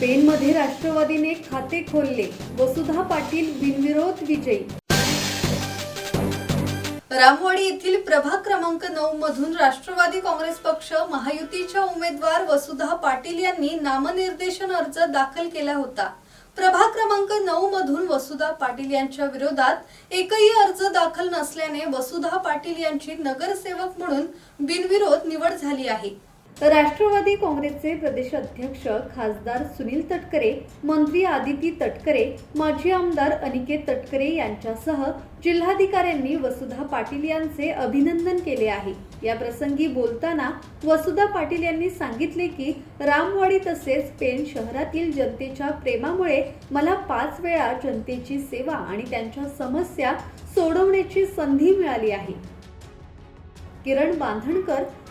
पेनमध्ये राष्ट्रवादीने खाते खोलले. वसुधा पाटील बिनविरोध विजयी. रामवाडी येथील प्रभाग क्रमांक नऊ मधून राष्ट्रवादी काँग्रेस पक्ष महायुतीच्या उमेदवार वसुधा पाटील यांनी नामनिर्देशन अर्ज दाखल केला होता. प्रभाग क्रमांक नऊ मधून वसुधा पाटील यांच्या विरोधात एकही अर्ज दाखल नसल्याने वसुधा पाटील यांची नगरसेवक म्हणून बिनविरोध निवड झाली आहे. राष्ट्रवादी काँग्रेसचे प्रदेश अध्यक्ष खासदार सुनील तटकरे मंत्री आदिती तटकरे माजी आमदार अनिकेत तटकरे यांच्यासह जिल्हाधिकाऱ्यांनी वसुधा पाटील यांचे अभिनंदन केले आहे. या प्रसंगी बोलताना वसुधा पाटील यांनी सांगितले की रामवाडी तसेच पेण शहरातील जनतेच्या प्रेमामुळे मला पाच वेळा जनतेची सेवा आणि त्यांच्या समस्या सोडवण्याची संधी मिळाली आहे. किरण बांधणकर